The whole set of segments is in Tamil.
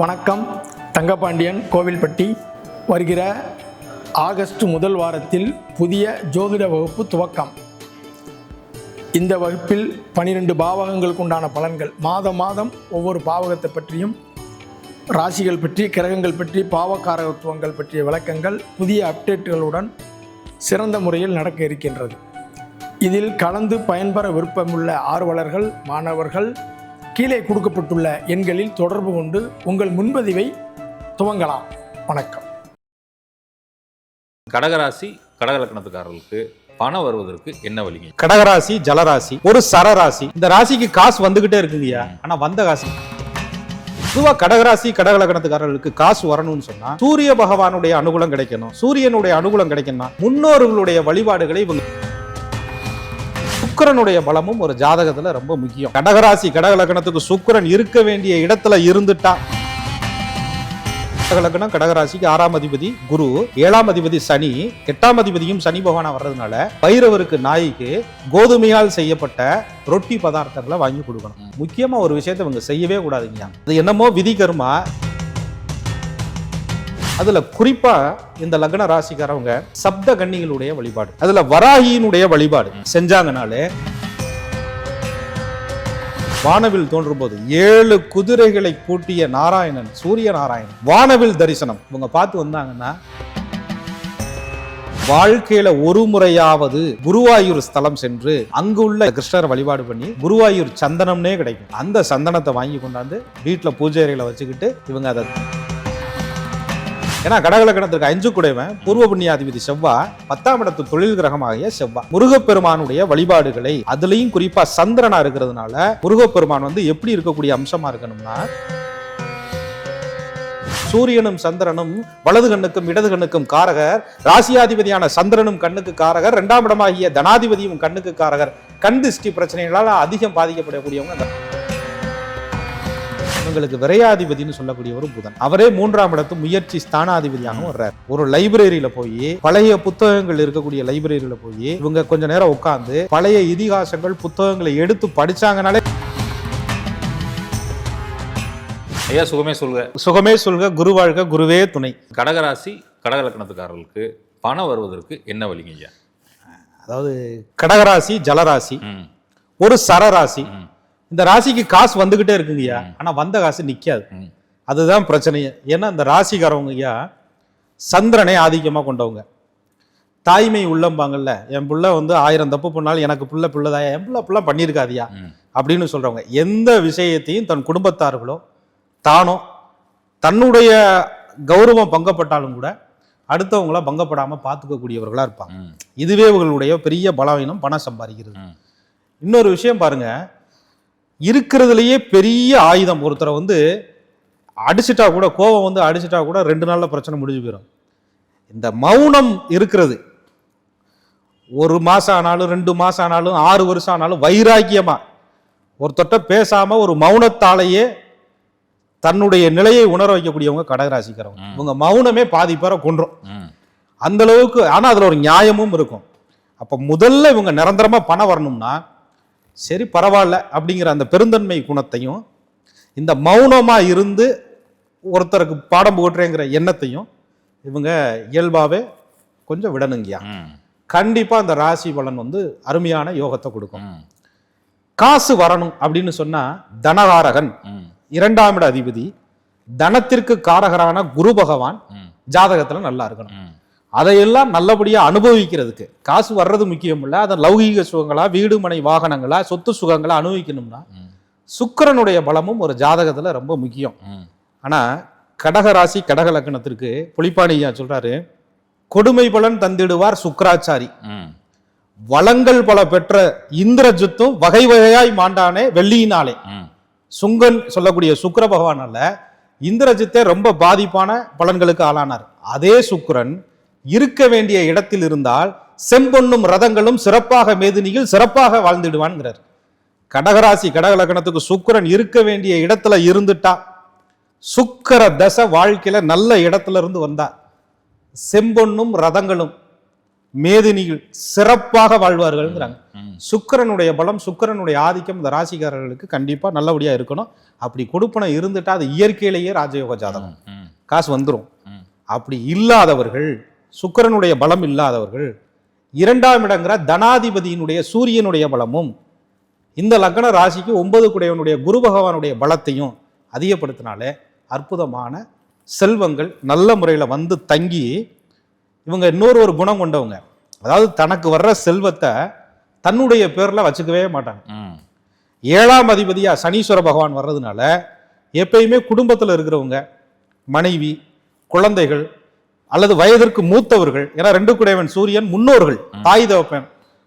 வணக்கம். தங்கபாண்டியன் கோவில்பட்டி வருகிற ஆகஸ்ட் முதல் வாரத்தில் புதிய ஜோதிட வகுப்பு துவக்கம். இந்த வகுப்பில் பனிரெண்டு பாவகங்களுக்கு உண்டான பலன்கள். மாதம் மாதம் ஒவ்வொரு பாவகத்தை பற்றியும் ராசிகள் பற்றி கிரகங்கள் பற்றி பாவகாரகத்துவங்கள் பற்றிய விளக்கங்கள் புதிய அப்டேட்டுகளுடன் சிறந்த முறையில் நடக்க இருக்கின்றது. இதில் கலந்து பயன்பெற விருப்பமுள்ள ஆர்வலர்கள் மாணவர்கள் கீழே கொடுக்கப்பட்டுள்ள எண்களில் தொடர்பு கொண்டு உங்கள் முன்பதிவை துவங்கலாம். வணக்கம். கடகராசி கடகலக்கணத்துக்காரர்களுக்கு பணம் வருவதற்கு என்ன வழிங்க? கடகராசி ஜலராசி ஒரு சரராசி. இந்த ராசிக்கு காசு வந்துகிட்டே இருக்குங்கய்யா. ஆனா வந்த காசு. பொதுவா கடகராசி கடகலக்கணத்துக்காரர்களுக்கு காசு வரணும்னு சொன்னா சூரிய பகவானுடைய அனுகூலம் கிடைக்கணும். சூரியனுடைய அனுகூலம் கிடைக்கணும்னா முன்னோர்களுடைய வழிபாடுகளை இவங்க சுக்கரனுடைய பலமும் ஒரு ஜாதகத்துல ரொம்ப முக்கியம். கடகராசி கடகலக்கணத்துக்கு சுக்கிரன் இருக்க வேண்டிய இடத்துல இருந்துட்டா. கடகலக்கணம் கடகராசிக்கு ஆறாம் அதிபதி குரு ஏழாம் அதிபதி சனி எட்டாம் அதிபதியும் சனி பகவானா வர்றதுனால பைரவருக்கு நாய்க்கு கோதுமையால் செய்யப்பட்ட ரொட்டி பதார்த்தங்களை வாங்கி கொடுக்கணும். முக்கியமா ஒரு விஷயத்தை இவங்க செய்யவே கூடாதுங்க. அது என்னமோ விதி கருமா? அதுல குறிப்பா இந்த லக்ன ராசிக்காரவங்க சப்த கன்னிகளுடைய வழிபாடு. அதுல வராகியினுடைய வழிபாடு. செஞ்சாங்கனாலே வானவில் தோன்றும் போது ஏழு குதிரைகளை பூட்டிய நாராயணன் சூரிய நாராயணன் வானவில் தரிசனம். இவங்க பார்த்து வந்தாங்கன்னா வாழ்க்கையில ஒரு முறையாவது குருவாயூர் ஸ்தலம் சென்று அங்கு உள்ள கிருஷ்ணரை வழிபாடு பண்ணி குருவாயூர் சந்தனம்னே கிடைக்கும். அந்த சந்தனத்தை வாங்கி கொண்டாந்து வீட்டில் பூஜை அறையில வச்சுக்கிட்டு இவங்க அதை ஏன்னா கடகலக்கணத்திற்கு அஞ்சு குடைவன் பூர்வ புண்ணியாதிபதி செவ்வா பத்தாம் இடத்து தொழில் கிரகமாகிய செவ்வா. முருகப்பெருமானுடைய வழிபாடுகளை அதுலயும் குறிப்பா சந்திரனா இருக்கிறதுனால முருகப்பெருமான் வந்து எப்படி இருக்கக்கூடிய அம்சமா இருக்கணும்னா சூரியனும் சந்திரனும் வலது கண்ணுக்கும் இடது கண்ணுக்கும் காரகர் ராசியாதிபதியான சந்திரனும் கண்ணுக்கு காரகர் இரண்டாம் இடமாகிய தனாதிபதியும் கண்ணுக்கு காரகர். கண் திருஷ்டி பிரச்சனைகளால் அதிகம் பாதிக்கப்படக்கூடியவங்க அந்த இவங்களுக்கு விரையாதிபதினு சொல்லக்கூடியவர் புதன். அவரே மூன்றாம் இடத்து முயற்சி ஸ்தானாதிபதியாகவும் வர்றார். ஒரு லைப்ரரியில போய் பழைய புத்தகங்கள் இருக்கக்கூடிய லைப்ரரியில போய் இவங்க கொஞ்ச நேரம் உட்கார்ந்து பழைய இதிகாசங்கள் புத்தகங்களை எடுத்து படிச்சாங்கனாலே ஐயா சுகமே சொல்க. சுகமே சொல்க குரு வாழ்க குருவே துணை. கடகராசி கடகலக்கணத்துக்காரர்களுக்கு பணம் வருவதற்கு என்ன வழிங்க ஐயா? அதாவது கடகராசி ஜலராசி ஒரு சரராசி இந்த ராசிக்கு காசு வந்துகிட்டே இருக்குங்கய்யா. ஆனா வந்த காசு நிக்காது. ம். அதுதான் பிரச்சனையே ஏன்னா இந்த ராசிக்காரவங்க ஐயா சந்திரனை ஆதிக்கமா கொண்டவங்க. தாய்மை உள்ளம்பாங்கல்ல என் புள்ள வந்து ஆயிரம் தப்பு பண்ணாலும் எனக்கு புள்ள பிள்ளைதாயா என் புள்ள புள்ள பண்ணியிருக்காதியா. அப்படின்னு சொல்றவங்க. எந்த விஷயத்தையும் தன் குடும்பத்தார்களோ தானோ தன்னுடைய கௌரவம் பங்கப்பட்டாலும் கூட அடுத்தவங்கள பங்கப்படாம பார்த்துக்கக்கூடியவர்களா இருப்பாங்க. இதுவே இவர்களுடைய பெரிய பலவீனம் பணம் சம்பாதிக்கிறது. இன்னொரு விஷயம் பாருங்க. இருக்கிறதுலயே பெரிய ஆயுதம். ஒருத்தரை வந்து அடிச்சிட்டா கூட கோபம் வந்து அடிச்சிட்டா கூட ரெண்டு நாள்ல பிரச்சனை முடிஞ்சு போயிடும் இந்த மௌனம் இருக்கிறது. ஒரு மாசம் ஆனாலும் ரெண்டு மாசம் ஆனாலும் ஆறு வருஷம் ஆனாலும் வைராக்கியமா. ஒருத்தட்ட பேசாம ஒரு மௌனத்தாலேயே தன்னுடைய நிலையை உணர வைக்கக்கூடியவங்க கடகராசிக்கிறவங்க. இவங்க மௌனமே பாதி பேரை கொன்றும். அந்த அளவுக்கு ஆனா அதுல ஒரு நியாயமும் இருக்கும். அப்ப முதல்ல இவங்க நிரந்தரமா பணம் வரணும்னா சரி பரவாயில்ல அப்படிங்கிற அந்த பெருந்தன்மை குணத்தையும் இந்த மௌனமா இருந்து ஒருத்தருக்கு பாடம் புகட்டுறேங்கிற எண்ணத்தையும் இவங்க இயல்பாவே கொஞ்சம் விடணுங்கய்யா. ம், கண்டிப்பா அந்த ராசி பலன் வந்து அருமையான யோகத்தை கொடுக்கும். காசு வரணும் அப்படின்னு சொன்னா தனகாரகன் இரண்டாம் இட அதிபதி தனத்திற்கு காரகரான குரு பகவான் ஜாதகத்துல நல்லா இருக்கணும். அதையெல்லாம் நல்லபடியா அனுபவிக்கிறதுக்கு காசு வர்றது முக்கியம் இல்ல அதை லௌகீக சுகங்களா வீடு மனை வாகனங்களா சொத்து சுகங்களா அனுபவிக்கணும்னா. சுக்கிரனுடைய பலமும் ஒரு ஜாதகத்துல ரொம்ப முக்கியம் ம். ஆனா கடக ராசி கடக லக்னத்திற்கு புலிப்பாணியா சொல்றாரு கொடுமை பலன் தந்திடுவார் சுக்கராச்சாரி. வளங்கள் பல பெற்ற இந்திரஜித்தும் வகை வகையாய் மாண்டானே வெள்ளியினாலே. சுங்கன் சொல்லக்கூடிய சுக்கிர பகவானால இந்திரஜித்தே ரொம்ப பாதிப்பான பலன்களுக்கு ஆளானார் அதே சுக்கிரன் இருக்க வேண்டிய இடத்தில் இருந்தால் செம்பொன்னும் ரதங்களும் சிறப்பாக மேதினியில் சிறப்பாக வாழ்ந்திடுவான்ங்கிறார். கடகராசி கடக லக்னத்துக்கு சுக்கிரன் இருக்க வேண்டிய இடத்துல இருந்துட்டா சுக்கிர தசை வாழ்க்கையில நல்ல இடத்துல இருந்து வந்தா செம்பொன்னும் ரதங்களும் மேதினிகள் சிறப்பாக வாழ்வார்கள்ங்கிறாங்க. சுக்கிரனுடைய பலம் சுக்கிரனுடைய ஆதிக்கம் இந்த ராசிக்காரர்களுக்கு கண்டிப்பா நல்லபடியா இருக்கணும். அப்படி கொடுப்பனை இருந்துட்டா அது இயற்கையிலேயே ராஜயோக ஜாதகம். காசு வந்துரும். ம். அப்படி இல்லாதவர்கள் சுக்கிரனுடைய பலம் இல்லாதவர்கள் இரண்டாம் இடங்கிற தனாதிபதியினுடைய சூரியனுடைய பலமும் இந்த லக்ன ராசிக்கு ஒன்பது குடையவனுடைய குரு பகவானுடைய பலத்தையும் அதிகப்படுத்தினாலே அற்புதமான செல்வங்கள் நல்ல முறையில் வந்து தங்கி இவங்க இன்னொரு ஒரு குணம் கொண்டவங்க அதாவது தனக்கு வர்ற செல்வத்தை தன்னுடைய பேர்ல வச்சுக்கவே மாட்டாங்க. ஏழாம் அதிபதியா சனீஸ்வர பகவான் வர்றதுனால எப்பயுமே குடும்பத்தில் இருக்கிறவங்க மனைவி குழந்தைகள் அல்லது வயதிற்கு மூத்தவர்கள் ஏன்னா ரெண்டு குடையவன் சூரியன் முன்னோர்கள் தாய் தகப்பன்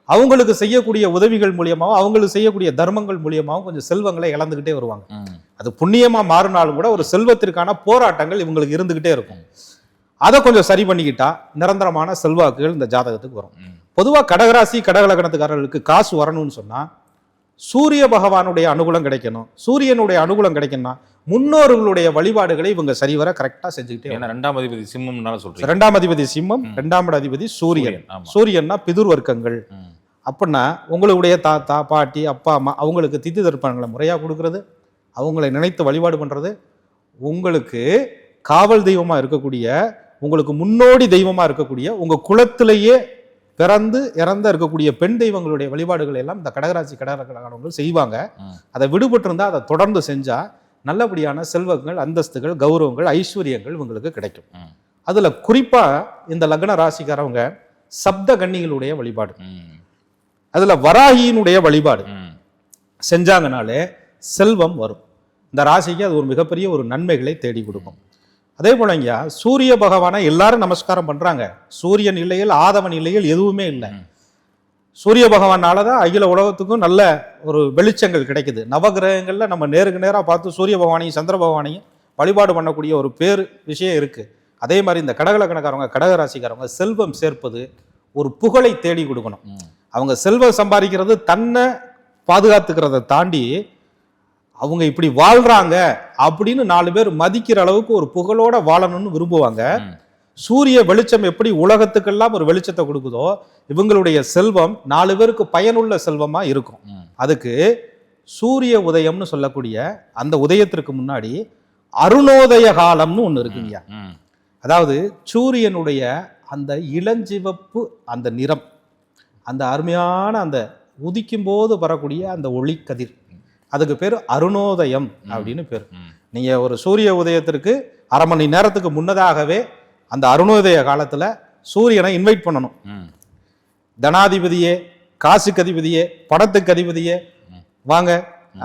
அவங்களுக்கு செய்யக்கூடிய உதவிகள் மூலியமாகவும் அவங்களுக்கு செய்யக்கூடிய தர்மங்கள் மூலியமாகவும் கொஞ்சம் செல்வங்களை இழந்துகிட்டே வருவாங்க. அது புண்ணியமா மாறினாலும் கூட ஒரு செல்வத்திற்கான போராட்டங்கள் இவங்களுக்கு இருந்துகிட்டே இருக்கும். அதை கொஞ்சம் சரி பண்ணிக்கிட்டா நிரந்தரமான செல்வாக்குகள் இந்த ஜாதகத்துக்கு வரும். ம். பொதுவா கடகராசி கடகலக்கணத்துக்காரர்களுக்கு காசு வரணும்னு சொன்னா சூரிய பகவானுடைய அனுகூலம் கிடைக்கணும். சூரியனுடைய அனுகூலம் கிடைக்கணும்னா முன்னோர்களுடைய வழிபாடுகளை இவங்க சரிவர கரெக்டா செஞ்சுக்கிட்டே. ஏன்னா ரெண்டாம் அதிபதி சிம்மம்னால சொல்றீங்க இரண்டாம் அதிபதி சிம்மம் இரண்டாம் இட அதிபதி சூரியன். சூரியன்னா பிதுர் வர்க்கங்கள். அப்படின்னா உங்களுடைய தாத்தா பாட்டி அப்பா அம்மா அவங்களுக்கு தித்தி தர்ப்பணங்களை முறையா கொடுக்கறது அவங்களை நினைத்து வழிபாடு பண்றது உங்களுக்கு காவல் தெய்வமா இருக்கக்கூடிய உங்களுக்கு முன்னோடி தெய்வமா இருக்கக்கூடிய உங்க குலத்திலேயே பிறந்து இறந்த இருக்கக்கூடிய பெண் தெய்வங்களுடைய வழிபாடுகள் எல்லாம் இந்த கடகராசி கடகரக்காரவங்க செய்வாங்க. அதை விடுபட்டு இருந்தா அதை தொடர்ந்து செஞ்சா நல்லபடியான செல்வங்கள் அந்தஸ்துகள் கௌரவங்கள் ஐஸ்வர்யங்கள் உங்களுக்கு கிடைக்கும். அதுல குறிப்பா இந்த லக்ன ராசிக்காரவங்க சப்த கன்னிகளுடைய வழிபாடு. அதுல வராகியினுடைய வழிபாடு. செஞ்சாங்கனாலே செல்வம் வரும் இந்த ராசிக்கு அது ஒரு மிகப்பெரிய ஒரு நன்மைகளை தேடி கொடுக்கும் அதே போலங்க சூரிய பகவானை எல்லாரும் நமஸ்காரம் பண்றாங்க சூரியன் இல்லையில் ஆதவன் இல்லையில் எதுவுமே இல்லை. சூரிய பகவானால தான் அகில உலகத்துக்கும் நல்ல ஒரு வெளிச்சங்கள் கிடைக்குது நவகிரகங்கள்ல நம்ம நேருக்கு நேரா பார்த்து சூரிய பகவானையும் சந்திர பகவானையும் வழிபாடு பண்ணக்கூடிய ஒரு பேர் விஷயம் இருக்கு அதே மாதிரி இந்த கடகலக்கணக்காரவங்க கடக ராசிக்காரவங்க செல்வம் சேர்ப்பது ஒரு புகழை தேடி கொடுக்கணும். அவங்க செல்வம் சம்பாதிக்கிறது தன்னை பாதுகாத்துக்கிறத தாண்டி அவங்க இப்படி வாழ்றாங்க அப்படின்னு நாலு பேர் மதிக்கிற அளவுக்கு ஒரு புகழோட வாழணும்னு விரும்புவாங்க. சூரிய வெளிச்சம் எப்படி உலகத்துக்கெல்லாம் ஒரு வெளிச்சத்தை கொடுக்குதோ இவங்களுடைய செல்வம் நாலு பேருக்கு பயனுள்ள செல்வமா இருக்கும். அதுக்கு சூரிய உதயம்னு சொல்லக்கூடிய அந்த உதயத்திற்கு முன்னாடி அருணோதய காலம்னு ஒண்ணு இருக்குங்க ம். அதாவது சூரியனுடைய அந்த இளஞ்சிவப்பு அந்த நிறம் அந்த அருமையான அந்த உதிக்கும் போது வரக்கூடிய அந்த ஒளிக்கதிர் அதுக்கு பேர் அருணோதயம் அப்படின்னு பேர் ம். நீங்க ஒரு சூரிய உதயத்திற்கு அரை மணி நேரத்துக்கு முன்னதாகவே அந்த அருணோதய காலத்துல சூரியனை இன்வைட் பண்ணணும். தனாதிபதியே காசுக்கு அதிபதியே படத்துக்கு அதிபதியே வாங்க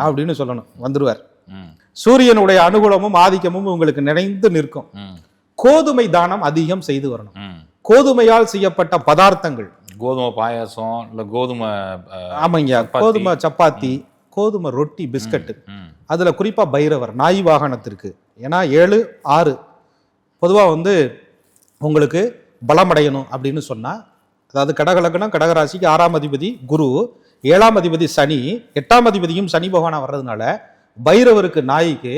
அப்படின்னு சொல்லணும் வந்துருவார் ம். சூரியனுடைய அனுகூலமும் ஆதிக்கமும் உங்களுக்கு நிறைந்து நிற்கும். கோதுமை தானம் அதிகம் செய்து வரணும். கோதுமையால் செய்யப்பட்ட பதார்த்தங்கள் கோதுமை பாயாசம் இல்ல கோதுமை ஆமாங்க. கோதுமை சப்பாத்தி கோதுமை ரொட்டி பிஸ்கட் ம். அதுல குறிப்பா பைரவர் நாய் வாகனத்திற்கு ஏன்னா ஏழு ஆறு பொதுவா வந்து உங்களுக்கு பலமடையணும் அப்படின்னு சொன்னா அதாவது கடகலக்கணம் கடகராசிக்கு ஆறாம் அதிபதி குரு ஏழாம் அதிபதி சனி எட்டாம் அதிபதியும் சனி பகவானா வர்றதுனால பைரவருக்கு நாய்க்கு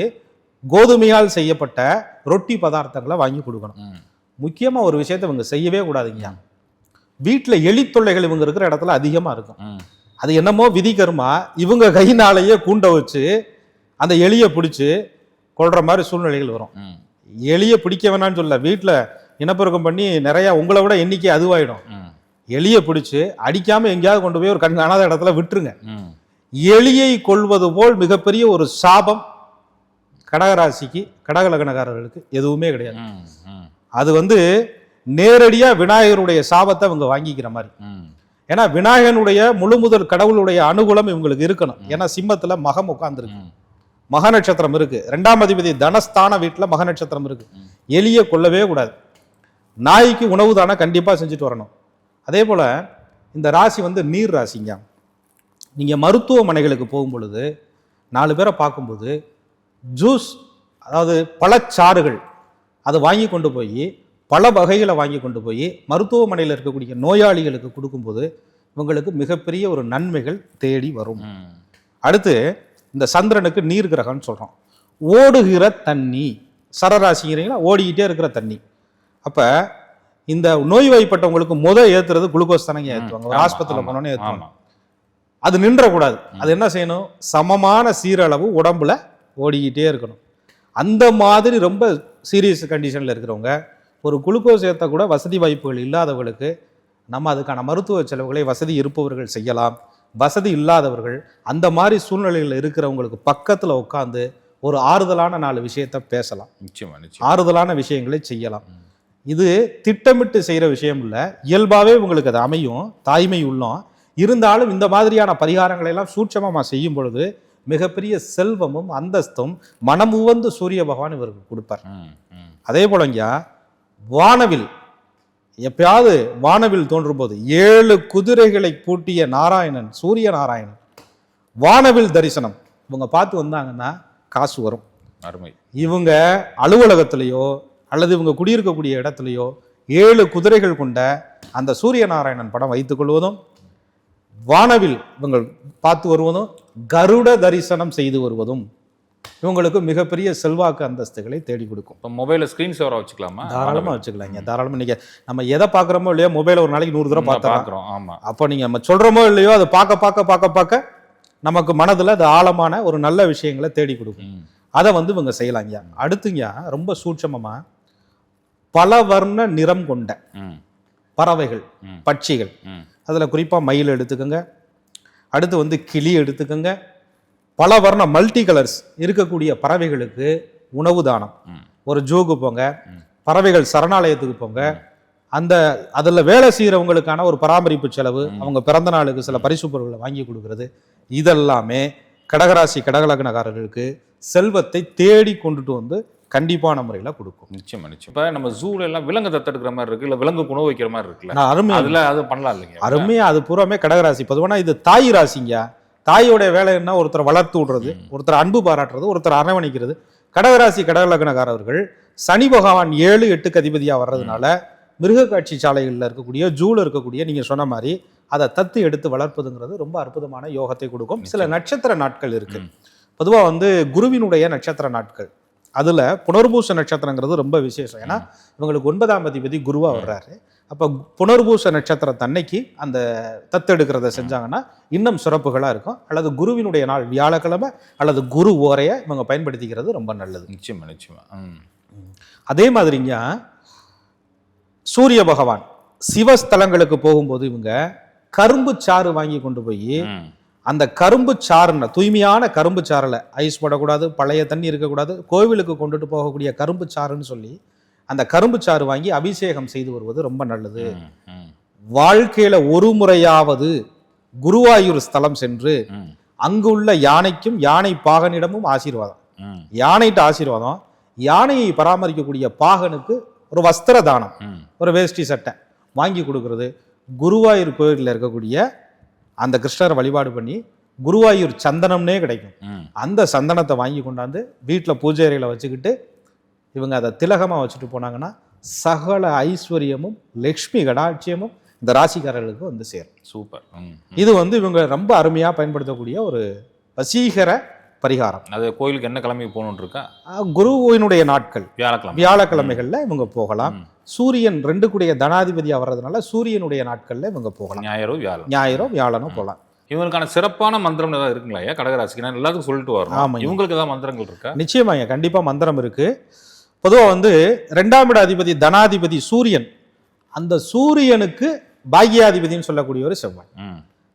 கோதுமையால் செய்யப்பட்ட ரொட்டி பதார்த்தங்களை வாங்கி கொடுக்கணும் ம். முக்கியமா ஒரு விஷயத்தை இவங்க செய்யவே கூடாதுங்க வீட்டுல எலி தொல்லைகள் இவங்க இருக்கிற இடத்துல அதிகமா இருக்கும். அது என்னமோ விதி கர்மா இவங்க கையினாலேயே கூண்டை வச்சு அந்த எலியை பிடிச்சு கொல்ற மாதிரி சூழ்நிலைகள் வரும். எலியை பிடிக்க வேணாம்னு சொல்ல வீட்டில் இனப்பெருக்கம் பண்ணி நிறைய உங்களை விட எண்ணிக்கை அதுவாயிடும். எலியை பிடிச்சு அடிக்காம எங்கேயாவது கொண்டு போய் ஒரு கண் காணாத இடத்துல விட்டுருங்க. எலியை கொள்வது போல் மிகப்பெரிய ஒரு சாபம் கடகராசிக்கு கடகலகனகாரர்களுக்கு எதுவுமே கிடையாது. அது வந்து நேரடியா விநாயகருடைய சாபத்தை அவங்க வாங்கிக்கிற மாதிரி. ஏன்னா விநாயகனுடைய முழு முதல் கடவுளுடைய அனுகூலம் இவங்களுக்கு இருக்கணும். ஏன்னா சிம்மத்துல மகம் உட்கார்ந்துருக்கு. ம். மக நட்சத்திரம் இருக்கு. ரெண்டாம் அதிபதி தனஸ்தான வீட்டுல மக நட்சத்திரம் இருக்கு. எலியை கொல்லவே கூடாது. நாய்க்கு உணவு தானே கண்டிப்பாக செஞ்சுட்டு வரணும். அதே போல் இந்த ராசி வந்து நீர் ராசிங்க. நீங்கள் மருத்துவமனைகளுக்கு போகும் பொழுது நாலு பேரை பார்க்கும்போது ஜூஸ் அதாவது பழச்சாறுகள் அதை வாங்கி கொண்டு போய் பல வகைகளை வாங்கி கொண்டு போய் மருத்துவமனையில் இருக்கக்கூடிய நோயாளிகளுக்கு கொடுக்கும்போது இவங்களுக்கு மிகப்பெரிய ஒரு நன்மைகள் தேடி வரும். அடுத்து இந்த சந்திரனுக்கு நீர் கிரகம்னு சொல்கிறோம் ஓடுகிற தண்ணி. சரராசிங்கிறீங்களா? ஓடிக்கிட்டே இருக்கிற தண்ணி. அப்ப இந்த நோய்வாய்ப்பட்டவங்களுக்கு முத ஏத்துறது குளுக்கோஸ் தானங்க ஏத்துவாங்க. ஒரு ஆஸ்பத்திரியில போனோன்னே ஏத்துவாங்க. ஆமா. அது நின்றக்கூடாது. அது என்ன செய்யணும்? சமமான சீரளவு உடம்புல ஓடிக்கிட்டே இருக்கணும். அந்த மாதிரி ரொம்ப சீரியஸ் கண்டிஷனில் இருக்கிறவங்க ஒரு குளுக்கோஸ் ஏற்ற கூட வசதி வாய்ப்புகள் இல்லாதவர்களுக்கு நம்ம அதுக்கான மருத்துவ செலவுகளை வசதி இருப்பவர்கள் செய்யலாம். வசதி இல்லாதவர்கள் அந்த மாதிரி சூழ்நிலையில் இருக்கிறவங்களுக்கு பக்கத்தில் உட்காந்து ஒரு ஆறுதலான நாலு விஷயத்த பேசலாம். நிச்சயம் ஆறுதலான விஷயங்களை செய்யலாம். இது திட்டமிட்டு செய்கிற விஷயம் இல்லை. இயல்பாகவே உங்களுக்கு அது அமையும். தாய்மை உள்ளம். இருந்தாலும் இந்த மாதிரியான பரிகாரங்களை எல்லாம் சூட்சமமாக செய்யும் பொழுது மிகப்பெரிய செல்வமும் அந்தஸ்தும் மனமுவந்து சூரிய பகவான் இவருக்கு கொடுப்பார். அதே போலங்க வானவில் எப்பயாவது வானவில் தோன்றும் போது ஏழு குதிரைகளை பூட்டிய நாராயணன் சூரிய நாராயணன் வானவில் தரிசனம். இவங்க பார்த்து வந்தாங்கன்னா காசு வரும். அருமை. இவங்க அலுவலகத்திலேயோ அல்லது இவங்க குடியிருக்கக்கூடிய இடத்துலையோ ஏழு குதிரைகள் கொண்ட அந்த சூரிய நாராயணன் படம் வைத்துக் கொள்வதும் வானவில் இவங்க பார்த்து வருவதும் கருட தரிசனம் செய்து வருவதும் இவங்களுக்கு மிகப்பெரிய செல்வாக்கு அந்தஸ்துகளை தேடி கொடுக்கும். இப்போ மொபைலில் ஸ்க்ரீன் சேவராக வச்சுக்கலாமா? தாராளமா வச்சுக்கலாங்க தாராளமா. நீங்க நம்ம எதை பார்க்குறோமோ இல்லையோ மொபைல ஒரு நாளைக்கு நூறு தடவை பார்த்தா பார்க்குறோம் ஆமா. அப்போ நீங்க நம்ம சொல்றோமோ இல்லையோ அதை பார்க்க பார்க்க பார்க்க பார்க்க நமக்கு மனதுல அது ஆழமான ஒரு நல்ல விஷயங்களை தேடி கொடுக்கும். அதை வந்து இவங்க செய்யலாங்க. அடுத்துங்க ரொம்ப சூட்சமமா பல வர்ண நிறம் கொண்ட பறவைகள். பட்சிகள். அதில் குறிப்பாக மயில் எடுத்துக்கோங்க. அடுத்து வந்து கிளி எடுத்துக்கோங்க. பல வர்ண மல்டி கலர்ஸ் இருக்கக்கூடிய பறவைகளுக்கு உணவு தானம். ஒரு ஜூக்கு போங்க. பறவைகள் சரணாலயத்துக்கு போங்க. அந்த அதில் வேலை செய்கிறவங்களுக்கான ஒரு பராமரிப்பு செலவு அவங்க பிறந்த நாளுக்கு சில பரிசு பொருட்களை வாங்கி கொடுக்கறது. இதெல்லாமே கடகராசி கடகலக்னக்காரர்களுக்கு செல்வத்தை தேடி கொண்டுட்டு வந்து கண்டிப்பான முறையில் கொடுக்கும். நிச்சயமா நிச்சயம். இப்போ நம்ம ஜூல எல்லாம் விலங்கு தத்தெடுக்கிற மாதிரி இருக்கு இல்ல விலங்கு உணவு வைக்கிற மாதிரி இருக்குல்ல? அருமை அதுல அது பண்ணலாம் இல்லைங்க. அருமையா அது பூராமே கடகராசி. பொதுவான இது தாய் ராசிங்க. தாயோடைய வேலை என்ன? ஒருத்தரை வளர்த்து விடுறது ஒருத்தர் அன்பு பாராட்டுறது ஒருத்தர் அரவணைக்கிறது. கடகராசி கடகலக்னக்காரர்கள் சனி பகவான் ஏழு எட்டுக்கு அதிபதியா வர்றதுனால மிருக காட்சி சாலைகளில் இருக்கக்கூடிய ஜூல இருக்கக்கூடிய நீங்க சொன்ன மாதிரி அதை தத்து எடுத்து வளர்ப்பதுங்கிறது ரொம்ப அற்புதமான யோகத்தை கொடுக்கும். சில நட்சத்திர நாட்கள் இருக்கு. ம். பொதுவா வந்து குருவினுடைய நட்சத்திர நாட்கள். அதுல புனர்பூச நட்சத்திரங்கிறது ரொம்ப விசேஷம். ஏன்னா இவங்களுக்கு ஒன்பதாம் அதிபதி குருவா வர்றாரு. அப்ப புனர்பூச நட்சத்திரத்தன்னைக்கு அந்த தத்தெடுக்கிறத செஞ்சாங்கன்னா இன்னும் சிறப்புகளா இருக்கும். அல்லது குருவினுடைய நாள் வியாழக்கிழமை அல்லது குரு ஓரையை இவங்க பயன்படுத்திக்கிறது ரொம்ப நல்லது. நிச்சயமா நிச்சயமா. ம். அதே மாதிரிங்க சூரிய பகவான் சிவஸ்தலங்களுக்கு போகும்போது இவங்க கரும்பு சாறு வாங்கி கொண்டு போய். அந்த கரும்பு சாறுன தூய்மையான கரும்பு சாறில் ஐஸ் போடக்கூடாது பழைய தண்ணி இருக்கக்கூடாது கோவிலுக்கு கொண்டுட்டு போகக்கூடிய கரும்பு சாறுன்னு சொல்லி அந்த கரும்பு சாறு வாங்கி அபிஷேகம் செய்து வருவது ரொம்ப நல்லது. வாழ்க்கையில ஒரு முறையாவது குருவாயூர் ஸ்தலம் சென்று ம், அங்குள்ள யானைக்கும் யானை பாகனிடமும் ஆசீர்வாதம். ம், யானைகிட்ட ஆசீர்வாதம் யானையை பராமரிக்கக்கூடிய பாகனுக்கு ஒரு வஸ்திர தானம். ஒரு வேஷ்டி சட்டை வாங்கி கொடுக்கறது. குருவாயூர் கோயிலில் இருக்கக்கூடிய அந்த கிருஷ்ணரை வழிபாடு பண்ணி குருவாயூர் சந்தனம்னே கிடைக்கும். அந்த சந்தனத்தை வாங்கி கொண்டாந்து வீட்டில் பூஜை அறையில் வச்சுக்கிட்டு இவங்க அதை திலகமாக வச்சுட்டு போனாங்கன்னா சகல ஐஸ்வர்யமும் லக்ஷ்மி கடாட்சியமும் இந்த ராசிக்காரர்களுக்கு வந்து சேரும். சூப்பர். இது வந்து இவங்க ரொம்ப அருமையாக பயன்படுத்தக்கூடிய ஒரு வசீகர பரிகாரம். அது கோயிலுக்கு என்ன கிளம்பி போகணுன்னு இருக்கா? குருவினுடைய நாட்கள். வியாழக்கிழமை. வியாழக்கிழமைகள்ல இவங்க போகலாம். சூரியன் ரெண்டு கூடிய தனாதிபதியா வர்றதுனால சூரியனுடைய நாட்கள்ல இவங்க போகலாம். ஞாயிறோ வியாழன். ஞாயிறோ வியாழனோ போகலாம். இவங்களுக்கான சிறப்பான மந்திரம் ஏதாவது இருக்குங்களா ஐயா? கடகராசிக்கு. நான் எல்லாத்துக்கும் சொல்லிட்டு வரணும். ஆமாங்க. இவங்களுக்கு ஏதாவது மந்திரங்கள் இருக்கா? நிச்சயமாங்க கண்டிப்பா மந்திரம் இருக்கு. பொதுவா வந்து ரெண்டாம் இட அதிபதி தனாதிபதி சூரியன். அந்த சூரியனுக்கு பாக்யாதிபதின்னு சொல்லக்கூடிய ஒரு செவ்வாய்.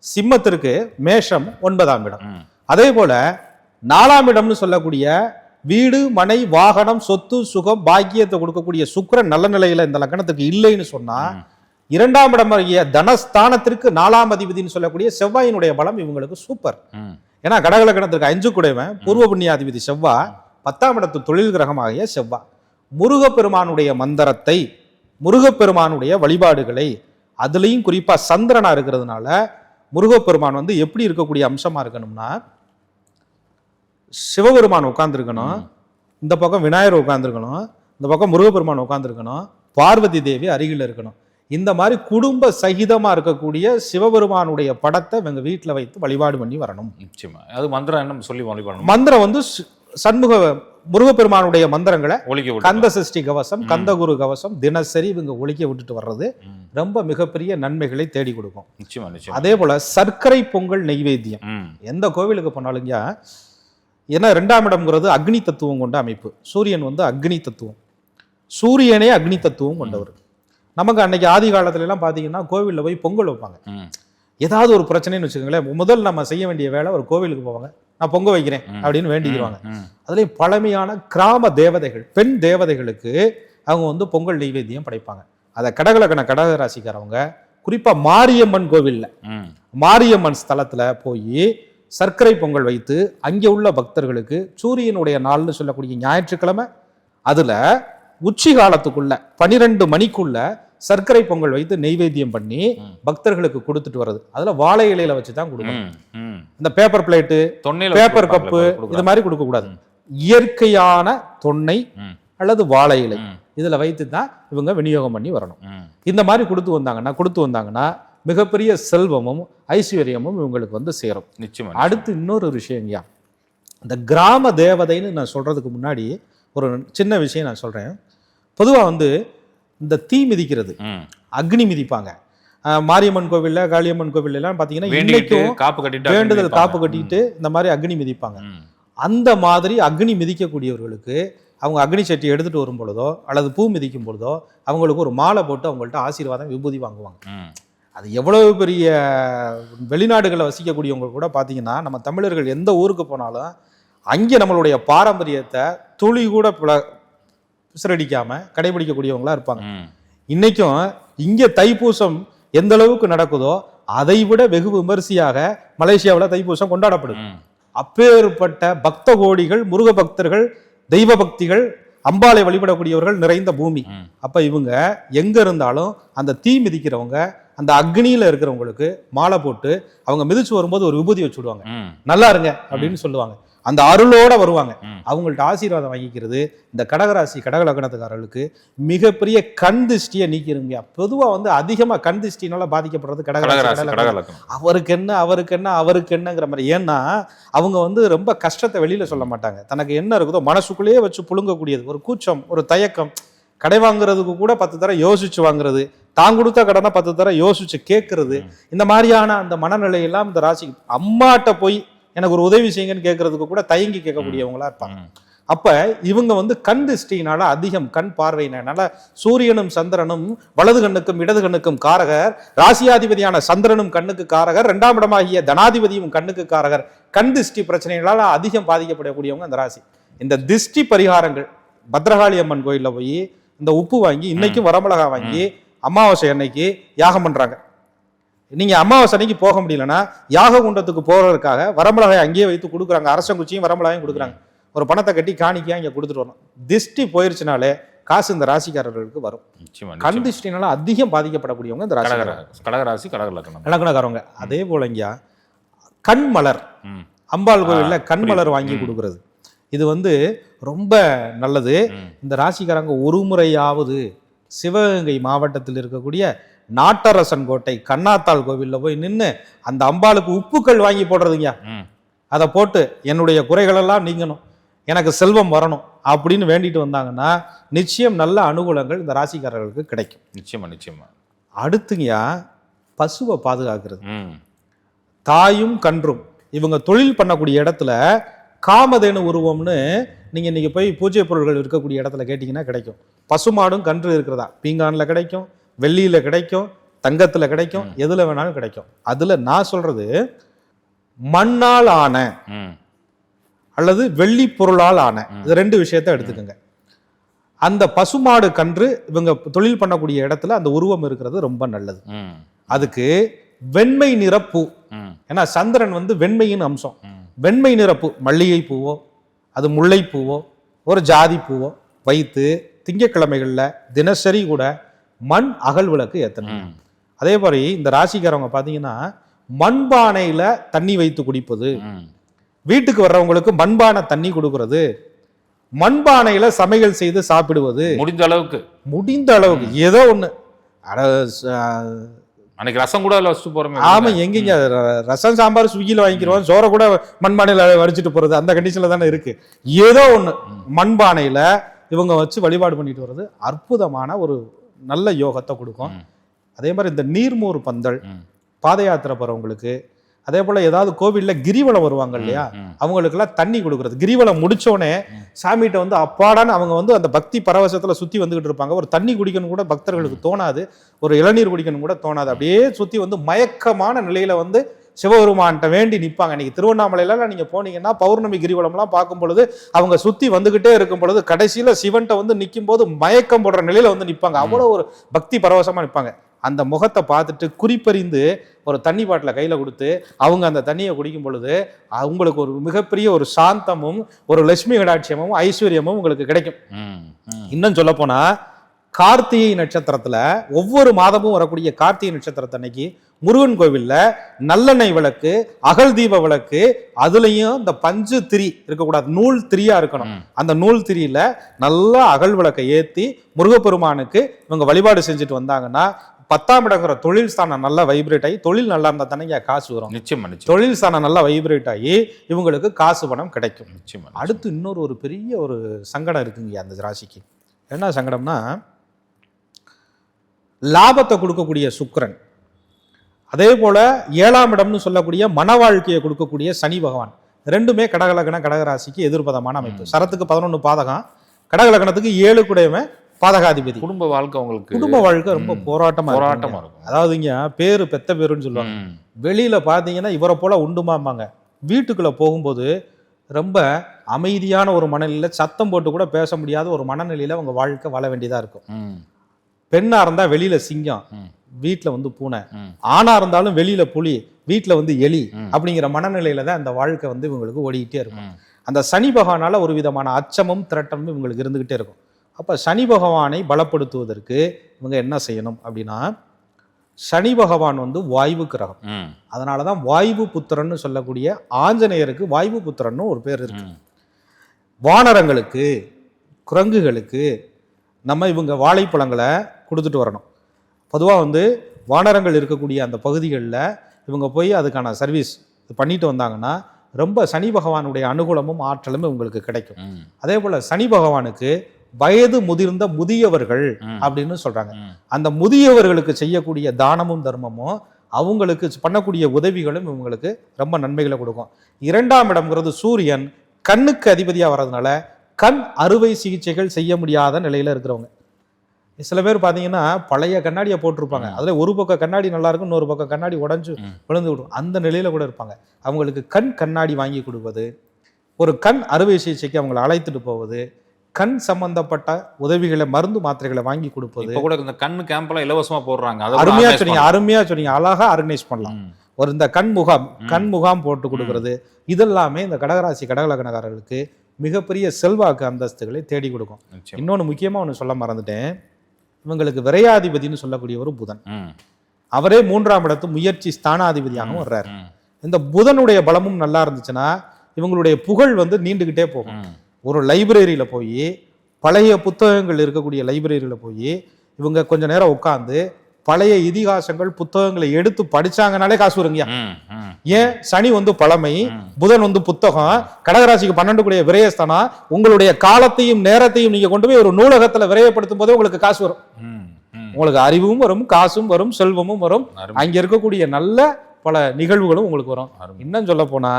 சிம்மத்திற்கு மேஷம் ஒன்பதாம் இடம். அதே போல நாலாம் இடம்னு சொல்லக்கூடிய வீடு மனை வாகனம் சொத்து சுகம் பாக்கியத்தை கொடுக்கக்கூடிய சுக்கிரன் நல்ல நிலையில இந்த லக்னத்துக்கு இல்லைன்னு சொன்னா. இரண்டாம் இடம் ஆகிய தனஸ்தானத்திற்கு நாலாம் அதிபதினு சொல்லக்கூடிய செவ்வாயினுடைய பலம் இவங்களுக்கு சூப்பர். ஏன்னா கடகலக்கணத்திற்கு அஞ்சு குடைவன் பூர்வ புண்ணியாதிபதி செவ்வாய் பத்தாம் இடத்து தொழில் கிரகமாகிய செவ்வாய் முருகப்பெருமானுடைய மந்திரத்தை முருகப்பெருமானுடைய வழிபாடுகளை அதுலேயும் குறிப்பா சந்திரனா இருக்கிறதுனால முருகப்பெருமான் வந்து எப்படி இருக்கக்கூடிய அம்சமா இருக்கணும்னா சிவபெருமான் உட்கார்ந்துருக்கணும். இந்த பக்கம் விநாயகர் உட்கார்ந்துருக்கணும். இந்த பக்கம் முருகப்பெருமான் உட்கார்ந்துருக்கணும். பார்வதி தேவி அருகில் இருக்கணும். இந்த மாதிரி குடும்ப சகிதமா இருக்கக்கூடிய சிவபெருமானுடைய படத்தை இவங்க வீட்டில் வைத்து வழிபாடு பண்ணி வரணும். நிச்சயமா. அது மந்திரம் என்ன சொல்லி வழிபடணும் மந்திரம் வந்து சண்முக முருகப்பெருமானுடைய மந்திரங்களை ஒழிக்க கந்த சஷ்டி கவசம் கந்தகுரு கவசம் தினசரி இவங்க ஒழிக்க விட்டுட்டு வர்றது. ரொம்ப மிகப்பெரிய நன்மைகளை தேடி கொடுக்கும். நிச்சயமா நிச்சயமா. அதே போல சர்க்கரை பொங்கல் நெய்வேத்தியம். எந்த கோவிலுக்கு போனாலுங்க ஏன்னா ரெண்டாம் இடம்ங்கிறது அக்னி தத்துவம் கொண்ட அமைப்பு. சூரியன் வந்து அக்னி தத்துவம். சூரியனே அக்னி தத்துவம் கொண்டவர். நமக்கு அன்னைக்கு ஆதி காலத்துல எல்லாம் பார்த்தீங்கன்னா கோவிலில் போய் பொங்கல் வைப்பாங்க. ஏதாவது ஒரு பிரச்சனைன்னு வச்சுக்கோங்களேன் முதல் நம்ம செய்ய வேண்டிய வேலை ஒரு கோவிலுக்கு போவாங்க. நான் பொங்க வைக்கிறேன் அப்படின்னு வேண்டிக்கிறாங்க அதுலேயும் பழமையான கிராம தேவதைகள் பெண் தேவதைகளுக்கு அவங்க வந்து பொங்கல் நெய்வேத்தியம் படைப்பாங்க. அதை கடகலக்கண கடக ராசிக்காரவங்க குறிப்பாக மாரியம்மன் கோவிலில் மாரியம்மன் ஸ்தலத்துல போய் சர்க்கரை பொங்கல் வைத்து அங்கே உள்ள பக்தர்களுக்கு சூரியனுடைய நாள்னு சொல்லக்கூடிய ஞாயிற்றுக்கிழமை அதுல உச்சி காலத்துக்குள்ள பனிரெண்டு மணிக்குள்ள சர்க்கரை பொங்கல் வைத்து நெய்வேத்தியம் பண்ணி. பக்தர்களுக்கு கொடுத்துட்டு வர்றது அதுல வாழை இலையில வச்சு தான் கொடுக்கணும் இந்த பேப்பர் பிளேட்டு தொன்னையில பேப்பர் கப்பு. இது மாதிரி கொடுக்க கூடாது இயற்கையான தொன்னை. அல்லது வாழை இலை. இதுல வைத்து தான் இவங்க விநியோகம் பண்ணி வரணும் இந்த மாதிரி கொடுத்து வந்தாங்கன்னா கொடுத்து வந்தாங்கன்னா மிகப்பெரிய செல்வமும் ஐஸ்வர்யமும் இவங்களுக்கு வந்து சேரும். நிச்சயமா அடுத்து இன்னொரு விஷயங்கயா இந்த கிராம தேவதைன்னு நான் சொல்றதுக்கு முன்னாடி ஒரு சின்ன விஷயம் நான் சொல்றேன். பொதுவா வந்து இந்த தீ மிதிக்கிறது அக்னி மிதிப்பாங்க. மாரியம்மன் கோவில்ல காளியம்மன் கோவில்ல எல்லாம் பாத்தீங்கன்னா வேண்டிக்கிட்டு இன்னைக்கும் காப்பு கட்டிட்டு வேண்டுதல் காப்பு. கட்டிட்டு இந்த மாதிரி அக்னி மிதிப்பாங்க. அந்த மாதிரி அக்னி மிதிக்கக்கூடியவர்களுக்கு அவங்க அக்னி சட்டி எடுத்துட்டு வரும் பொழுதோ அல்லது பூ மிதிக்கும் பொழுதோ அவங்களுக்கு ஒரு மாலை போட்டு அவங்கள்ட்ட ஆசீர்வாதம் விபூதி வாங்குவாங்க. அது எவ்வளவு பெரிய வெளிநாடுகளில் வசிக்கக்கூடியவங்க கூட பார்த்தீங்கன்னா நம்ம தமிழர்கள் எந்த ஊருக்கு போனாலும் அங்கே நம்மளுடைய பாரம்பரியத்தை துளி கூட பிள- பிசரடிக்காம கடைபிடிக்கக்கூடியவங்களா இருப்பாங்க. ம். இன்னைக்கும் இங்கே தைப்பூசம் எந்த அளவுக்கு நடக்குதோ அதை விட வெகு விமரிசையாக மலேசியாவில் தைப்பூசம் கொண்டாடப்படுது ம். அப்பேற்பட்ட பக்த கோடிகள் முருக பக்தர்கள் தெய்வ பக்திகள் அம்பாளை வழிபடக்கூடியவர்கள் நிறைந்த பூமி. அப்ப இவங்க எங்க இருந்தாலும் அந்த தீ மிதிக்கிறவங்க அந்த அக்னியில இருக்கிறவங்களுக்கு மாலை போட்டு அவங்க மிதிச்சு வரும்போது ஒரு விபூதி வச்சு விடுவாங்க நல்லா இருங்க அப்படின்னு சொல்லுவாங்க. அந்த அருளோட வருவாங்க. அவங்கள்ட்ட ஆசீர்வாதம் வாங்கிக்கிறது இந்த கடகராசி கடக லக்னத்துக்காரர்களுக்கு மிகப்பெரிய கண் திஷ்டியை நீக்கிருங்க. பொதுவா வந்து அதிகமா கண் திஷ்டினால பாதிக்கப்படுறது கடகராசி அவருக்கு என்ன அவருக்கு என்ன அவருக்கு என்னங்கிற மாதிரி. ஏன்னா அவங்க வந்து ரொம்ப கஷ்டத்தை வெளியில சொல்ல மாட்டாங்க. தனக்கு என்ன இருக்குதோ மனசுக்குள்ளேயே வச்சு புழுங்கக்கூடியது. ஒரு கூச்சம் ஒரு தயக்கம். கடை வாங்குறதுக்கு கூட பத்து தடவை யோசிச்சு வாங்குறது. தான் கொடுத்த கடனை பத்து தடவை யோசிச்சு கேட்கறது இந்த மாதிரியான அந்த மனநிலை எல்லாம் இந்த ராசி அம்மாட்ட போய் எனக்கு ஒரு உதவி செய்யுங்கன்னு கேட்கறதுக்கு கூட தயங்கி கேட்கக்கூடியவங்களா இருப்பாங்க. அப்ப இவங்க வந்து கண் திருஷ்டினால அதிகம் கண் பார்வையினால சூரியனும் சந்திரனும் வலது கண்ணுக்கும் இடது கண்ணுக்கும் காரகர் ராசியாதிபதியான சந்திரனும் கண்ணுக்கு காரகர் இரண்டாம் இடமாகிய தனாதிபதியும் கண்ணுக்கு காரகர். கண் திருஷ்டி பிரச்சனைகளால அதிகம் பாதிக்கப்படக்கூடியவங்க அந்த ராசி. இந்த திருஷ்டி பரிகாரங்கள் பத்ரகாளி அம்மன் கோயில்ல போய் இந்த உப்பு வாங்கி இன்னைக்கும் வரமிளகா வாங்கி அமாவாசை அன்னைக்கு யாகம் பண்றாங்க. நீங்க அமாவாசை அன்னைக்கு போக முடியலன்னா யாக குண்டத்துக்கு போறதுக்காக வரமிளகாய் அங்கேயே வைத்து கொடுக்குறாங்க. அரசங்குச்சியும் வரமிளகாயும் கொடுக்குறாங்க. ஒரு பணத்தை கட்டி காணிக்கையா இங்க கொடுத்துட்டு வரணும் திஷ்டி போயிருச்சுனாலே காசு இந்த ராசிக்காரர்களுக்கு வரும். கண். திஷ்டினால அதிகம் பாதிக்கப்படக்கூடியவங்க இந்த ராசி கடகராசி கடகராசி கடக லக்னம் இலக்கணக்காரவங்க அதே போல இங்க கண் மலர். அம்பாள் கோவில்ல கண் மலர். வாங்கி. கொடுக்கறது. இது வந்து ரொம்ப நல்லது. இந்த ராசிக்காரங்க ஒரு முறையாவது சிவகங்கை மாவட்டத்தில் இருக்கக்கூடிய நாட்டரசன் கோட்டை கண்ணாத்தாள் கோவில்ல போய் நின்று அந்த அம்பாளுக்கு உப்புக்கள் வாங்கி போடுறதுங்க அதை போட்டு என்னுடைய குறைகளெல்லாம் நீங்கணும். எனக்கு செல்வம் வரணும் அப்படின்னு வேண்டிட்டு வந்தாங்கன்னா நிச்சயம் நல்ல அனுகூலங்கள் இந்த ராசிக்காரர்களுக்கு கிடைக்கும். நிச்சயமா நிச்சயமா. அடுத்துங்கயா பசுவை பாதுகாக்கிறது. தாயும் கன்றும் இவங்க தொழில் பண்ணக்கூடிய இடத்துல காமதேனு உருவம்னு நீங்க இன்னைக்கு போய் பூஜை பொருட்கள் இருக்கக்கூடிய இடத்துல கேட்டிங்கன்னா கிடைக்கும். பசுமாடும் கன்று இருக்கிறதா? பீங்கான்ல கிடைக்கும் வெள்ளியில கிடைக்கும் தங்கத்துல கிடைக்கும் எதுல வேணாலும் கிடைக்கும். அதுல நான் சொல்றது மண்ணால் ஆன அல்லது வெள்ளி பொருளால் ஆன. இது ரெண்டு விஷயத்த எடுத்துக்கோங்க. அந்த பசுமாடு கன்று இவங்க தொழில் பண்ணக்கூடிய இடத்துல அந்த உருவம் இருக்கிறது ரொம்ப நல்லது. அதுக்கு வெண்மை நிற பூ. ம். ஏன்னா சந்திரன் வந்து வெண்மையின் அம்சம். வெண்மை நிற பூ மல்லிகை பூவோ அது முல்லை பூவோ ஒரு ஜாதி பூவோ வைத்து திங்கட்கிழமைகளில் தினசரி கூட மண் அகல் விளக்கு ஏற்றணும் அதே மாதிரி இந்த ராசிக்காரவங்க பார்த்தீங்கன்னா மண்பானையில் தண்ணி வைத்து குடிப்பது வீட்டுக்கு வர்றவங்களுக்கு மண்பானை தண்ணி கொடுக்கறது மண்பானையில் சமையல் செய்து சாப்பிடுவது. முடிந்த அளவுக்கு. முடிந்த அளவுக்கு. ஏதோ ஒன்று அன்னைக்கு ரசம் கூட அதில் வச்சுட்டு போறோமே ஆமா எங்கேங்க? ரசம் சாம்பார் ஸ்விக்கியில் வாங்கிக்கிறோம் சோறை கூட மண்பானையில வடிச்சிட்டு போறது அந்த கண்டிஷன்ல தானே இருக்கு. ஏதோ ஒண்ணு. மண்பானையில இவங்க வச்சு வழிபாடு பண்ணிட்டு வர்றது அற்புதமான ஒரு நல்ல யோகத்தை கொடுக்கும். அதே மாதிரி இந்த நீர்மோர் பந்தல். பாத யாத்திரை போறவங்களுக்கு அதே போல ஏதாவது கோவில்ல கிரிவலம் வருவாங்க இல்லையா. அவங்களுக்கெல்லாம் தண்ணி கொடுக்கறது. கிரிவலம் முடிச்சோடனே சாமிகிட்ட வந்து அப்பாடான்னு அவங்க வந்து அந்த பக்தி பரவசத்துல சுத்தி வந்துகிட்டு இருப்பாங்க. ஒரு தண்ணி குடிக்கணும் கூட பக்தர்களுக்கு தோணாது. ஒரு இளநீர் குடிக்கணும் கூட தோணாது. அப்படியே சுத்தி வந்து மயக்கமான நிலையில வந்து சிவபெருமான்கிட்ட வேண்டி நிப்பாங்க. இன்னைக்கு திருவண்ணாமலையில நீங்க போனீங்கன்னா பௌர்ணமி கிரிவலம்லாம் பார்க்கும் பொழுது அவங்க சுத்தி வந்துகிட்டே இருக்கும் பொழுது கடைசியில சிவன்கிட்ட வந்து நிற்கும் போது மயக்கம் போடுற நிலையில வந்து நிப்பாங்க. அவ்வளவு ஒரு பக்தி பரவசமா நிப்பாங்க. அந்த முகத்தை பார்த்துட்டு குறிப்பறிந்து ஒரு தண்ணி பாட்டில கையில கொடுத்து அவங்க அந்த தண்ணியை குடிக்கும் பொழுது அவங்களுக்கு ஒரு மிகப்பெரிய ஒரு சாந்தமும் ஒரு லட்சுமி கடாட்சியமும் ஐஸ்வர்யமும் உங்களுக்கு கிடைக்கும். இன்னும் சொல்ல போனா கார்த்திகை நட்சத்திரத்துல ஒவ்வொரு மாதமும் வரக்கூடிய கார்த்திகை நட்சத்திரத்தன்னைக்கு முருகன் கோவில்ல நல்லெண்ணெய் விளக்கு அகல் தீப விளக்கு அதுலயும் இந்த பஞ்சு திரி இருக்கக்கூடாது நூல் திரியா இருக்கணும். அந்த நூல் திரியில நல்லா அகல் விளக்கை ஏத்தி முருகப்பெருமானுக்கு இவங்க வழிபாடு செஞ்சுட்டு வந்தாங்கன்னா பத்தாம் இடங்கிற தொழில் ஸ்தானம் நல்லா வைப்ரேட் ஆகி தொழில் நல்லா இருந்தா தானே காசு வரும். நிச்சயமா நிச்சயம். தொழில் ஸ்தானம் நல்லா வைப்ரேட் ஆகி இவங்களுக்கு காசு பணம் கிடைக்கும். நிச்சயமா அடுத்து இன்னொரு ஒரு பெரிய ஒரு சங்கடம் இருக்குங்க அந்த ராசிக்கு. என்ன சங்கடம்னா லாபத்தை கொடுக்கக்கூடிய சுக்கிரன். அதே போல ஏழாம் இடம்னு சொல்லக்கூடிய மன வாழ்க்கையை கொடுக்கக்கூடிய சனி பகவான். ரெண்டுமே கடகலக்கண கடகராசிக்கு எதிர்பதமான அமைப்பு. சரத்துக்கு பதினொன்று பாதகம் கடகலக்கணத்துக்கு ஏழு குடையவன் பாதகாதிபதி குடும்ப வாழ்க்கை உங்களுக்கு குடும்ப வாழ்க்கை ரொம்ப. போராட்டமா போராட்டமா இருக்கும் இருக்கும் அதாவதுங்க பேரு பெத்த பேருன்னு சொல்லுவாங்க. வெளியில பாத்தீங்கன்னா இவரை போல உண்டுமாம்பாங்க வீட்டுக்குள்ள போகும்போது ரொம்ப அமைதியான ஒரு மனநிலையில சத்தம் போட்டு கூட பேச முடியாத ஒரு மனநிலையில அவங்க வாழ்க்கை வாழ வேண்டியதா இருக்கும். பெண்ணா இருந்தா வெளியில சிங்கம். வீட்டுல வந்து பூனை. ஆணா இருந்தாலும் வெளியில புலி வீட்டுல வந்து எலி. அப்படிங்கிற மனநிலையில தான் அந்த வாழ்க்கை வந்து இவங்களுக்கு ஓடிக்கிட்டே இருக்கும். அந்த சனி பகவானால ஒரு விதமான அச்சமும் திரட்டமும் இவங்களுக்கு இருந்துகிட்டே இருக்கும் அப்ப சனி பகவானை பலப்படுத்துவதற்கு இவங்க என்ன செய்யணும் அப்படின்னா சனி பகவான் வந்து வாயு கிரகம். அதனால தான் வாயு புத்திரன்னு சொல்லக்கூடிய ஆஞ்சநேயருக்கு வாயு புத்திரன்னு ஒரு பேர் இருக்கு. வானரங்களுக்கு குரங்குகளுக்கு நம்ம இவங்க வாழைப்பழங்களை கொடுத்துட்டு வரணும் பொதுவாக வந்து வானரங்கள் இருக்கக்கூடிய அந்த பகுதிகளில் இவங்க போய் அதுக்கான சர்வீஸ் பண்ணிட்டு வந்தாங்கன்னா ரொம்ப சனி பகவானுடைய அனுகூலமும் ஆற்றலும் இவங்களுக்கு கிடைக்கும். அதே போல் சனி பகவானுக்கு வயது முதிர்ந்த முதியவர்கள். அப்படின்னு சொல்றாங்க. அந்த முதியவர்களுக்கு செய்யக்கூடிய தானமும் தர்மமும் அவங்களுக்கு பண்ணக்கூடிய உதவிகளும் இவங்களுக்கு ரொம்ப நன்மைகளை கொடுக்கும் இரண்டாம் இடம்ங்கிறது சூரியன் கண்ணுக்கு அதிபதியா வர்றதுனால கண் அறுவை சிகிச்சைகள் செய்ய முடியாத நிலையில இருக்கிறவங்க சில பேர் பார்த்தீங்கன்னா பழைய கண்ணாடியை போட்டிருப்பாங்க. அதுல ஒரு பக்கம் கண்ணாடி நல்லா இருக்கும் இன்னொரு பக்கம் கண்ணாடி உடைஞ்சு. விழுந்து விடும் அந்த நிலையில கூட இருப்பாங்க அவங்களுக்கு கண் கண்ணாடி வாங்கி கொடுப்பது ஒரு கண் அறுவை சிகிச்சைக்கு அவங்களை அழைத்துட்டு போவது கண் சம்பந்தப்பட்ட உதவிகளை மருந்து மாத்திரைகளை வாங்கி கொடுப்பது. கூட இந்த கண்ணு கேம்ப் எல்லாம் இலவசமா போடுறாங்க. அருமையா சொன்னீங்க அருமையா சொன்னீங்க. அழகா ஆர்கனைஸ் பண்ணலாம். ஒரு இந்த கண் முகாம். கண் முகாம் போட்டு கொடுக்கறது. இதெல்லாமே இந்த கடகராசி கடகலக்கணக்காரர்களுக்கு மிகப்பெரிய செல்வாக்கு அந்தஸ்துகளை தேடி கொடுக்கும். நிச்சயம். இன்னொன்னு முக்கியமா ஒன்று சொல்ல மறந்துட்டேன். இவங்களுக்கு விரையாதிபதினு சொல்லக்கூடிய ஒரு புதன். அவரே மூன்றாம் இடத்து முயற்சி ஸ்தானாதிபதியாகவும் வர்றாரு. இந்த புதனுடைய பலமும் நல்லா இருந்துச்சுன்னா இவங்களுடைய புகழ் வந்து நீண்டுகிட்டே போகும். ஒரு லைப்ரரியில போய் பழைய புத்தகங்கள் இருக்கக்கூடிய லைப்ரரியில போய் இவங்க கொஞ்ச நேரம் உட்காந்து பழைய இதிகாசங்கள் புத்தகங்களை எடுத்து படிச்சாங்கனாலே காசு. ம். ஏன் சனி வந்து பழமை. புதன் வந்து புத்தகம் கடகராசிக்கு பன்னெண்டு கூடிய விரயஸ்தானம் உங்களுடைய காலத்தையும் நேரத்தையும் நீங்க கொண்டு போய் ஒரு நூலகத்துல விரயப்படுத்தும் போதே உங்களுக்கு காசு வரும். உங்களுக்கு அறிவும் வரும் காசும் வரும் செல்வமும் வரும். அங்க இருக்கக்கூடிய நல்ல பல நிகழ்வுகளும் உங்களுக்கு வரும். இன்னும் சொல்ல போனா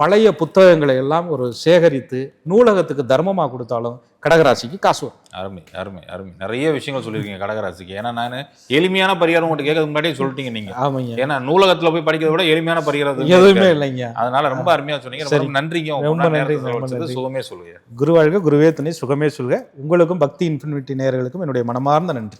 பழைய புத்தகங்களை எல்லாம் ஒரு சேகரித்து நூலகத்துக்கு தர்மமா கொடுத்தாலும் கடகராசிக்கு காசு வரும். அருமை அருமை அருமை. நிறைய விஷயங்கள் சொல்லியிருக்கீங்க கடகராசிக்கு. ஏன்னா நான் எளிமையான பரிகாரம் உங்கள்கிட்ட கேட்கறதுக்கு முன்னாடியே சொல்லிட்டீங்க நீங்க. ஆமாங்க ஏன்னா நூலகத்துல போய் படிக்கிறத விட எளிமையான பரிகாரம் எதுவுமே இல்லைங்க. அதனால ரொம்ப அருமையா சொன்னீங்க. சரி. நன்றிங்க. ரொம்ப நன்றி. சுகமே சொல்லுங்க. குருவாழ்க குருவே துணை சுகமே சொல்க. உங்களுக்கும் பக்தி இன்ஃபினிட்டி நேயர்களுக்கும் என்னுடைய மனமார்ந்த நன்றி.